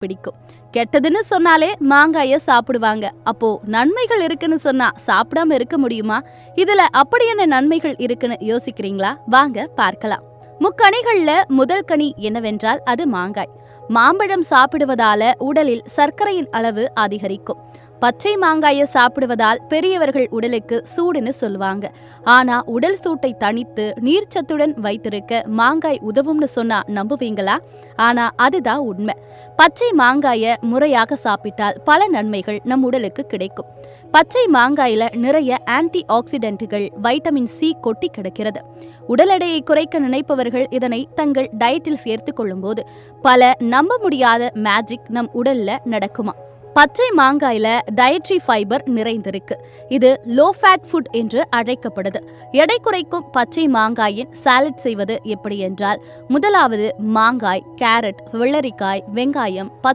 பிடிக்கும். கெட்டதுன்னு சொன்னாலே மாங்காய சாப்பிடுவாங்க. அப்போ நன்மைகள் இருக்குன்னு சொன்னா சாப்பிடாம இருக்க முடியுமா? இதுல அப்படி என்ன நன்மைகள் இருக்குன்னு யோசிக்கிறீங்களா? வாங்க பார்க்கலாம். முக்கணிகள்ல முதல் கனி என்னவென்றால் அது மாங்காய். மாம்பழம் சாப்பிடுவதால உடலில் சர்க்கரையின் அளவு அதிகரிக்கும். பச்சை மாங்காயை சாப்பிடுவதால் பெரியவர்கள் உடலுக்கு சூடுன்னு சொல்லுவாங்க. ஆனா உடல் சூட்டை தணித்து நீர்ச்சத்துடன் வைத்திருக்க மாங்காய் உதவும்னு சொன்னா நம்புவீங்களா? ஆனா அதுதான் உண்மை. பச்சை மாங்காய முறையாக சாப்பிட்டால் பல நன்மைகள் நம் உடலுக்கு கிடைக்கும். பச்சை மாங்காயில நிறைய ஆன்டி ஆக்சிடென்ட்டுகள் வைட்டமின் சி கொட்டி கிடக்கிறது. உடல் எடையை குறைக்க நினைப்பவர்கள் இதனை தங்கள் டயட்டில் சேர்த்து கொள்ளும்போது பல நம்ப முடியாத மேஜிக் நம் உடல்ல நடக்குமா? பச்சை மாங்காயில டயட்ரி ஃபைபர் நிறைந்திருக்கு. இது லோ ஃபேட் ஃபுட் என்று அழைக்கப்படுது. எடை குறைக்கும் பச்சை மாங்காயின் சாலட் செய்வது எப்படி என்றால் முதலாவது மாங்காய் கேரட் வெள்ளரிக்காய் வெங்காயம் பச்சை